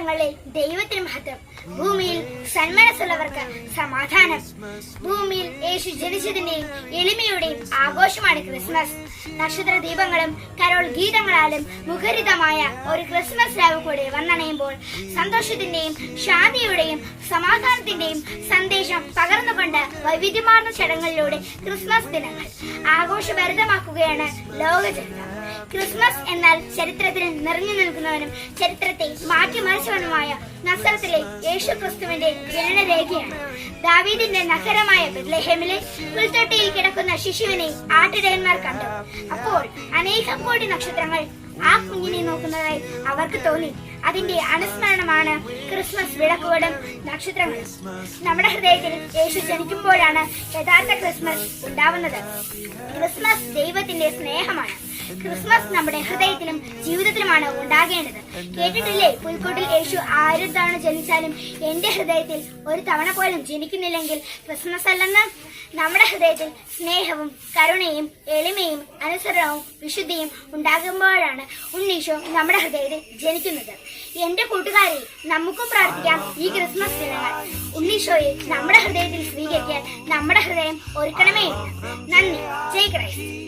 ഉന്നതങ്ങളിൽ ദൈവത്തിന് മഹത്വം. ഭൂമിയിൽ സന്മനസ്സുള്ളവർക്ക് സമാധാനം. ഭൂമിയിൽ യേശു ജനിച്ചതിന്റെയും എളിമയുടെയും ആഘോഷമാണ് ക്രിസ്മസ്. നക്ഷത്ര ദീപങ്ങളും കരോൾ ഗീതങ്ങളാലും മുഖരിതമായ ഒരു ക്രിസ്മസ് രാവ് കൂടെ വന്നണയുമ്പോൾ സന്തോഷത്തിന്റെയും ശാന്തിയുടെയും സമാധാനത്തിന്റെയും സന്ദേശം പകർന്നുകൊണ്ട് വൈവിധ്യമാർന്ന ചടങ്ങുകളിലൂടെ ക്രിസ്മസ് ദിനങ്ങൾ ആഘോഷഭരിതമാക്കുകയാണ് ലോകചരിത്രം ക്രിസ്മസ് എന്നാൽ ചരിത്രത്തിൽ നിറഞ്ഞു നിൽക്കുന്നവനും ചരിത്രത്തെ മാറ്റിമറിച്ചവനുമായ നസ്രത്തിലെ യേശു ക്രിസ്തുവിന്റെ ജനനരേഖയാണ്. ദാവീദിന്റെ നഗരമായ ബെത്ലഹേമിലെ പുൽത്തൊട്ടിയിൽ കിടക്കുന്ന ശിശുവിനെ ആട്ടിടയന്മാർ കണ്ടു. അപ്പോൾ അനേകം കോടി നക്ഷത്രങ്ങൾ ആ കുഞ്ഞിനെ നോക്കുന്നതായി അവർക്ക് തോന്നി. അതിന്റെ അനുസ്മരണമാണ് ക്രിസ്മസ് വിളക്കുകളും നക്ഷത്രങ്ങളും. നമ്മുടെ ഹൃദയത്തിൽ യേശു ജനിക്കുമ്പോഴാണ് യഥാർത്ഥ ക്രിസ്മസ് ഉണ്ടാവുന്നത്. ക്രിസ്മസ് ദൈവത്തിന്റെ സ്നേഹമാണ്. ക്രിസ്മസ് നമ്മുടെ ഹൃദയത്തിലും ജീവിതത്തിലുമാണ് ഉണ്ടാകേണ്ടത്. കേട്ടിട്ടില്ലേ? പുൽക്കൂട്ടിൽ യേശു ആയിരം തവണ ജനിച്ചാലും എന്റെ ഹൃദയത്തിൽ ഒരു തവണ പോലും ജനിക്കുന്നില്ലെങ്കിൽ ക്രിസ്മസ് അല്ലെന്ന്? നമ്മുടെ ഹൃദയത്തിൽ സ്നേഹവും കരുണയും എളിമയും അനുസരണവും വിശുദ്ധിയും ഉണ്ടാകുമ്പോഴാണ് ഉണ്ണീശോ നമ്മുടെ ഹൃദയത്തിൽ ജനിക്കുന്നത്. എന്റെ കൂട്ടുകാരെ നമുക്കും പ്രാർത്ഥിക്കാം ഈ ക്രിസ്മസ് ദിനങ്ങൾ. ഉണ്ണീശോയെ നമ്മുടെ ഹൃദയത്തിൽ സ്വീകരിക്കാൻ നമ്മുടെ ഹൃദയം ഒരുക്കണമേ. നന്ദി. ജയ് ക്രൈസ്റ്റ്.